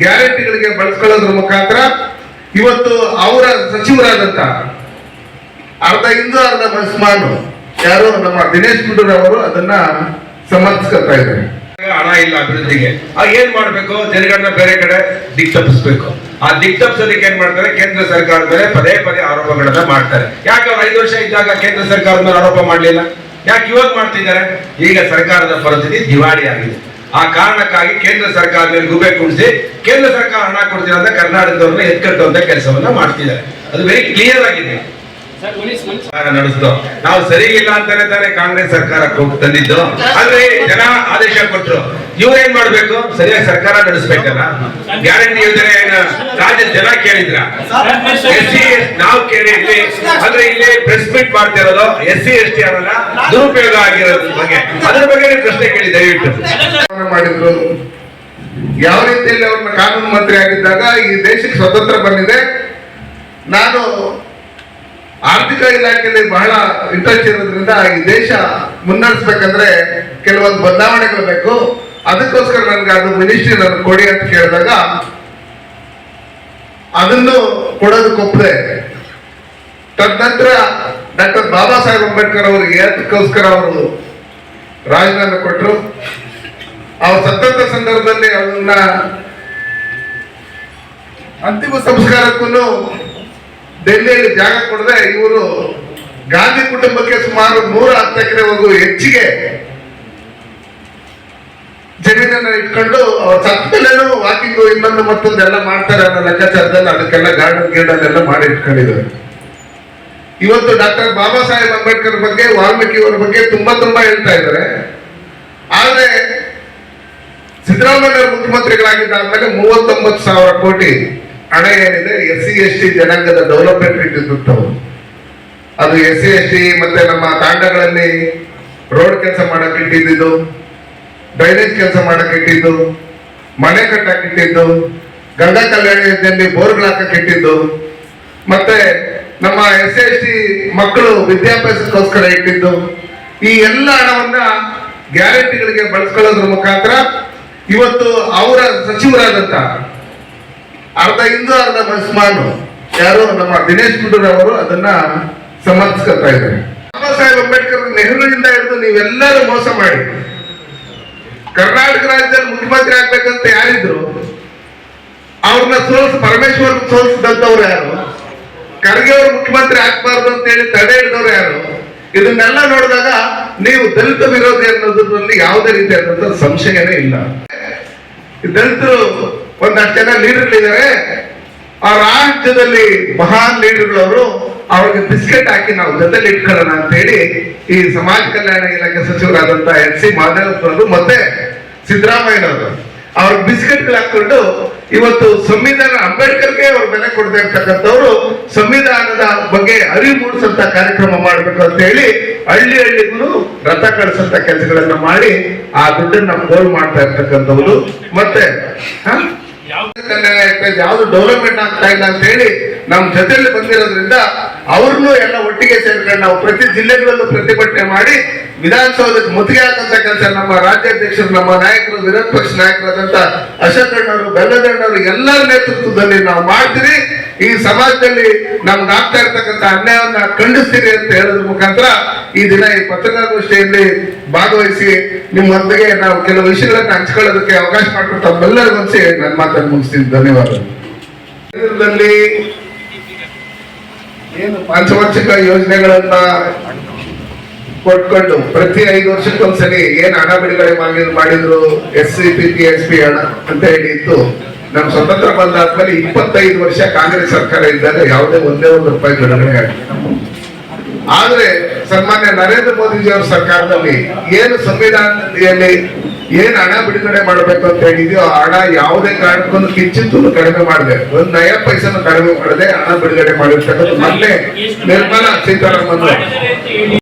ಗ್ಯಾರಂಟಿಗಳಿಗೆ ಬಳಸ್ಕೊಳ್ಳೋದ್ರ ಮುಖಾಂತರ ಇವತ್ತು ಅವರ ಸಚಿವರಾದಂತ ಅರ್ಧ ಹಿಂದೂ, ಅರ್ಧ ಮುಸ್ಮಾನು ಯಾರು ನಮ್ಮ ದಿನೇಶ್ ಗುಂಡೂರ್ ಅವರು ಅದನ್ನ ಸಮರ್ಥಿಸ್ಕೊಳ್ತಾ ಇದ್ದಾರೆ. ಹಣ ಇಲ್ಲ ಅಭಿವೃದ್ಧಿಗೆ. ಆಗ ಏನ್ ಮಾಡ್ಬೇಕು? ಜನಗಳನ್ನ ಬೇರೆ ಕಡೆ ದಿಕ್ ತಪ್ಪಿಸ್ಬೇಕು. ಆ ದಿಕ್ ತಪ್ಪಿಸೋದಕ್ಕೆ ಏನ್ ಮಾಡ್ತಾರೆ? ಕೇಂದ್ರ ಸರ್ಕಾರದ ಮೇಲೆ ಪದೇ ಪದೇ ಆರೋಪಗಳನ್ನ ಮಾಡ್ತಾರೆ. ಯಾಕೆ ಅವ್ರು ಐದು ವರ್ಷ ಇದ್ದಾಗ ಕೇಂದ್ರ ಸರ್ಕಾರದ ಮೇಲೆ ಆರೋಪ ಮಾಡ್ಲಿಲ್ಲ? ಯಾಕೆ ಇವಾಗ ಮಾಡ್ತಿದ್ದಾರೆ? ಈಗ ಸರ್ಕಾರದ ಪರಿಸ್ಥಿತಿ ದಿವಾಳಿ ಆಗಿದೆ ಆ ಕಾರಣಕ್ಕಾಗಿ ಕೇಂದ್ರ ಸರ್ಕಾರದ ಮೇಲೆ ಗುಬೆ ಕುಣಿಸಿ ಕೇಂದ್ರ ಸರ್ಕಾರ ಹಣ ಕೊಡ್ತೀರ ಅಂತ ಕರ್ನಾಟಕದವ್ರನ್ನ ಎತ್ಕಟ್ಟುವಂತ ಕೆಲಸವನ್ನ ಮಾಡ್ತಿದ್ದಾರೆ. ಅದು ವೆರಿ ಕ್ಲಿಯರ್ ಆಗಿದೆ. ಸರ್ಕಾರ ನಾವು ಸರಿ ಇಲ್ಲ ಅಂತಾನೆ ತಾನೇ ಕಾಂಗ್ರೆಸ್ ಸರ್ಕಾರ ಹೋಗಿ ತಂದಿದ್ದು. ಆದ್ರೆ ಜನ ಆದೇಶ ಕೊಟ್ರು. ಇವ್ರೇನ್ ಮಾಡ್ಬೇಕು? ಸರಿಯಾಗಿ ಸರ್ಕಾರ ನಡೆಸ್ಬೇಕಲ್ಲ? ಗ್ಯಾರಂಟಿ ಯೋಜನೆ ರಾಜ್ಯ ಜನ ಕೇಳಿದ್ರ? ಎಸ್ ಸಿ ನಾವು ಕೇಳಿ ಇಲ್ಲಿ, ಅಂದ್ರೆ ಇಲ್ಲಿ ಪ್ರೆಸ್ ಮೀಟ್ ಮಾಡ್ತಿರೋದು ಎಸ್ ಸಿ, ಎಸ್ ಟಿ ಅವರ ದುರುಪಯೋಗ ಆಗಿರೋದ್ರ ಬಗ್ಗೆ. ಅದ್ರ ಬಗ್ಗೆ ನೀವು ಪ್ರಶ್ನೆ ಕೇಳಿ, ದಯವಿಟ್ಟು. ಮಾಡಿದ್ರು. ಯಾವ ರೀತಿಯಲ್ಲಿ ಅವ್ರನ್ನ ಕಾನೂನು ಮಂತ್ರಿ ಆಗಿದ್ದಾಗ ಈ ದೇಶಕ್ಕೆ ಸ್ವತಂತ್ರ ಬಂದಿದೆ. ನಾನು ಆರ್ಥಿಕ ಇಲಾಖೆಯಲ್ಲಿ ಬಹಳ ಇಂಟ್ರೆಸ್ಟ್ ಇರೋದ್ರಿಂದ ಈ ದೇಶ ಮುನ್ನಡೆಸ್ಬೇಕಂದ್ರೆ ಕೆಲವೊಂದು ಬದಲಾವಣೆಗಳು ಬೇಕು. ಅದಕ್ಕೋಸ್ಕರ ನನ್ಗೆ ಅದು ಮಿನಿಸ್ಟ್ರಿ ನನಗೆ ಕೊಡಿ ಅಂತ ಕೇಳಿದಾಗ ಅದನ್ನು ಕೊಡೋದಕ್ಕೊಪ್ಪದೆ ತದನಂತರ ಡಾಕ್ಟರ್ ಬಾಬಾ ಸಾಹೇಬ್ ಅಂಬೇಡ್ಕರ್ ಅವರಿಗೆ ಅದಕ್ಕೋಸ್ಕರ ಅವರು ರಾಜೀನಾಮೆ ಕೊಟ್ಟರು ಅವ್ರ ಸತ್ತಂತ ಸಂದರ್ಭದಲ್ಲಿ ಅವನ್ನ ಅಂತಿಮ ಸಂಸ್ಕಾರಕ್ಕೂ ಡೆಲ್ಲಿಯಲ್ಲಿ ಜಾಗ ಕೊಡದೆ ಇವರು ಗಾಂಧಿ ಕುಟುಂಬಕ್ಕೆ ಸುಮಾರು ನೂರ ಹತ್ತು ಎಕರೆವರೆಗೂ ಹೆಚ್ಚಿಗೆ ಜಮೀನನ್ನ ಇಟ್ಕೊಂಡು ಅವ್ರ ಸತ್ತ ಮೇಲೇನು ವಾಕಿಂಗ್ ಇನ್ನೊಂದು ಮತ್ತೊಂದು ಎಲ್ಲ ಮಾಡ್ತಾರೆ ಅನ್ನೋ ಲೆಕ್ಕಾಚಾರದಲ್ಲಿ ಅದಕ್ಕೆಲ್ಲ ಗಾರ್ಡನ್ ಎಲ್ಲ ಮಾಡಿ ಇಟ್ಕೊಂಡಿದ್ದಾರೆ. ಇವತ್ತು ಡಾಕ್ಟರ್ ಬಾಬಾ ಸಾಹೇಬ್ ಅಂಬೇಡ್ಕರ್ ಬಗ್ಗೆ, ವಾಲ್ಮೀಕಿ ಅವರ ಬಗ್ಗೆ ತುಂಬಾ ತುಂಬಾ ಹೇಳ್ತಾ ಇದ್ದಾರೆ. ಆದ್ರೆ, ಸಿದ್ದರಾಮಯ್ಯ ಮುಖ್ಯಮಂತ್ರಿಗಳಾಗಿದ್ದಾದ್ಮೇಲೆ ಮೂವತ್ತೊಂಬತ್ತು ಸಾವಿರ ಕೋಟಿ ಹಣ ಏನಿದೆ ಎಸ್ ಸಿ ಎಸ್ ಟಿ ಜನಾಂಗದ ಡೆವಲಪ್ಮೆಂಟ್ ಇಟ್ಟಿದ್ದು ಅದು ಎಸ್ ಸಿ ಎಸ್ ಟಿ ಮತ್ತೆ ನಮ್ಮ ತಾಂಡಗಳಲ್ಲಿ ರೋಡ್ ಕೆಲಸ ಮಾಡಕ್ಕೆ ಇಟ್ಟಿದ್ದು ಡ್ರೈನೇಜ್ ಕೆಲಸ ಮಾಡಕ್ ಇಟ್ಟಿದ್ದು, ಮನೆ ಕಟ್ಟಕ್ಕೆ ಇಟ್ಟಿದ್ದು, ಗಂಗಾ ಕಲ್ಯಾಣದಲ್ಲಿ ಬೋರ್ಗಳು ಹಾಕಕ್ ಇಟ್ಟಿದ್ದು, ಮತ್ತೆ ನಮ್ಮ ಎಸ್ ಎಸ್ ಸಿ ಮಕ್ಕಳು ವಿದ್ಯಾಭ್ಯಾಸಕ್ಕೋಸ್ಕರ ಇಟ್ಟಿದ್ದು, ಈ ಎಲ್ಲ ಹಣವನ್ನ ಗ್ಯಾರಂಟಿಗಳಿಗೆ ಬಳಸ್ಕೊಳ್ಳೋದ್ರ ಮುಖಾಂತರ ಇವತ್ತು ಅವರ ಸಚಿವರಾದಂತ ಅರ್ಧ ಹಿಂದೂ, ಅರ್ಧ ಮುಸ್ಮಾನ್ ಯಾರು ನಮ್ಮ ದಿನೇಶ್ ಗುಂಡೂರ್ ಅವರು ಅದನ್ನ ಸಮರ್ಥಿಸ್ಕೊಳ್ತಾ ಇದ್ದಾರೆ. ಬಾಬಾ ಸಾಹೇಬ್ ಅಂಬೇಡ್ಕರ್ ನೆಹರುವಿಂದ ಹಿಡಿದು ನೀವೆಲ್ಲರೂ ಮೋಸ ಮಾಡಿ ಕರ್ನಾಟಕ ರಾಜ್ಯದಲ್ಲಿ ಮುಖ್ಯಮಂತ್ರಿ ಆಗ್ಬೇಕಂತ ಯಾರಿದ್ರು? ಅವ್ರನ್ನ ಸೋಲ್ಸ್ ಪರಮೇಶ್ವರ್ ಸೋಲ್ಸಿದಂತವ್ರು ಯಾರು? ಖರ್ಗೆ ಅವರು ಮುಖ್ಯಮಂತ್ರಿ ಆಗ್ಬಾರ್ದು ಅಂತ ಹೇಳಿ ತಡೆ ಹಿಡಿದವ್ರು ಯಾರು? ಇದನ್ನೆಲ್ಲ ನೋಡಿದಾಗ ನೀವು ದಲಿತ ವಿರೋಧಿ ಅನ್ನೋದ್ರಲ್ಲಿ ಯಾವುದೇ ರೀತಿಯಾದಂತ ಸಂಶಯನೇ ಇಲ್ಲ. ದಲಿತರು ಒಂದಷ್ಟು ಜನ ಲೀಡರ್ಗಳಿದ್ದಾರೆ ಆ ರಾಜ್ಯದಲ್ಲಿ ಮಹಾನ್ ಲೀಡರ್ಗಳವರು ಅವ್ರಿಗೆ ಬಿಸ್ಕೆಟ್ ಹಾಕಿ ನಾವು ಜೊತೆಲಿ ಇಟ್ಕೊಳ್ಳೋಣ ಅಂತ ಹೇಳಿ ಈ ಸಮಾಜ ಕಲ್ಯಾಣ ಇಲಾಖೆ ಸಚಿವರಾದಂತಹ ಎಚ್ ಸಿ ಮಾಧವರವರು ಮತ್ತೆ ಸಿದ್ದರಾಮಯ್ಯನವರು. ಅವ್ರ ಬಿಸ್ಕೆಟ್ಗಳು ಹಾಕೊಂಡು ಇವತ್ತು ಸಂವಿಧಾನ ಅಂಬೇಡ್ಕರ್ಗೆ ಅವ್ರ ಬೆಲೆ ಕೊಡದೆ ಇರ್ತಕ್ಕಂಥವ್ರು ಸಂವಿಧಾನದ ಬಗ್ಗೆ ಅರಿವು ಮೂಡಿಸಂತ ಕಾರ್ಯಕ್ರಮ ಮಾಡ್ಬೇಕು ಅಂತ ಹೇಳಿ ಹಳ್ಳಿ ಹಳ್ಳಿಗೂ ರಥ ಕಳಿಸಂತ ಕೆಲಸಗಳನ್ನ ಮಾಡಿ ಆ ದುಡ್ಡನ್ನ ಪೋಲ್ ಮಾಡ್ತಾ ಇರ್ತಕ್ಕಂಥವ್ರು. ಮತ್ತೆ ಯಾವ್ದು ಡೆವಲಪ್ಮೆಂಟ್ ಆಗ್ತಾ ಇಲ್ಲ ಅಂತ ಹೇಳಿ ನಮ್ಮ ಜೊತೆಯಲ್ಲಿ ಬಂದಿರೋದ್ರಿಂದ ಅವ್ರನ್ನೂ ಎಲ್ಲ ಒಟ್ಟಿಗೆ ಸೇರ್ಕೊಂಡು ನಾವು ಪ್ರತಿ ಜಿಲ್ಲೆಗಳಲ್ಲೂ ಪ್ರತಿಭಟನೆ ಮಾಡಿ ವಿಧಾನಸೌಧಕ್ಕೆ ಮುತ್ತಿಗೆ ಹಾಕಂತ ಕೆಲಸ ನಮ್ಮ ರಾಜ್ಯಾಧ್ಯಕ್ಷರು, ನಮ್ಮ ನಾಯಕರು, ವಿರೋಧ ಪಕ್ಷ ನಾಯಕರಾದಂತ ಅಶೋಕ್ ಅಣ್ಣವರು ಬೆಲ್ಲದಣ್ಣವರು ಎಲ್ಲರ ನೇತೃತ್ವದಲ್ಲಿ ನಾವು ಮಾಡ್ತೀರಿ. ಈ ಸಮಾಜದಲ್ಲಿ ನಮ್ಗೆ ಆಗ್ತಾ ಇರ್ತಕ್ಕಂಥ ಅನ್ಯಾಯವನ್ನ ಖಂಡಿಸ್ತೀರಿ ಅಂತ ಹೇಳೋದ್ರ ಮುಖಾಂತರ ಈ ದಿನ ಈ ಪತ್ರಿಕಾಗೋಷ್ಠಿಯಲ್ಲಿ ಭಾಗವಹಿಸಿ ನಿಮ್ಮೊಂದಿಗೆ ನಾವು ಕೆಲವು ವಿಷಯಗಳನ್ನ ಹಂಚ್ಕೊಳ್ಳೋದಕ್ಕೆ ಅವಕಾಶ ಮಾಡಿಕೊಟ್ಟು ತಮ್ಮೆಲ್ಲರಿಗೂ ನನ್ನ ಮಾತನ್ನು ಮುಗಿಸ್ತೀನಿ. ಧನ್ಯವಾದಗಳು. ಏನು ಪಂಚವಾರ್ಷಿಕ ಯೋಜನೆಗಳನ್ನ ಕೊಟ್ಕೊಂಡು ಪ್ರತಿ ಐದು ವರ್ಷಕ್ಕೊಂದ್ಸರಿ ಏನ್ ಹಣ ಬಿಡುಗಡೆ ಮಾಡಿ ಮಾಡಿದ್ರು? S C, P P, S, P ಹಣ ಅಂತ ಹೇಳಿ ಇತ್ತು. ನಮ್ ಸ್ವತಂತ್ರ ಬಂದಾದ್ಮೇಲೆ ಇಪ್ಪತ್ತೈದು ವರ್ಷ ಕಾಂಗ್ರೆಸ್ ಸರ್ಕಾರ ಇದ್ದಾಗ ಯಾವುದೇ ಒಂದೇ ಒಂದು ರೂಪಾಯಿ ಬಿಡುಗಡೆ ಆಗಿಲ್ಲ ಆದ್ರೆ ಸನ್ಮಾನ್ಯ ನರೇಂದ್ರ ಮೋದಿಜಿ ಅವರ ಸರ್ಕಾರದಲ್ಲಿ ಏನು ಸಂವಿಧಾನದಲ್ಲಿ ಏನ್ ಹಣ ಬಿಡುಗಡೆ ಮಾಡಬೇಕು ಅಂತ ಹೇಳಿದ್ಯೋ ಹಣ ಯಾವುದೇ ಕಾರಣಕ್ಕೂ ಕಿಂಚಿತ್ತೂ ಕಡಿಮೆ ಮಾಡಿದೆ, ಒಂದ್ ನಯ ಪೈಸನ್ನು ಕಡಿಮೆ ಮಾಡದೆ ಹಣ ಬಿಡುಗಡೆ ಮಾಡಿರ್ತಕ್ಕಂಥ ಮೊನ್ನೆ ನಿರ್ಮಲಾ ಸೀತಾರಾಮನ್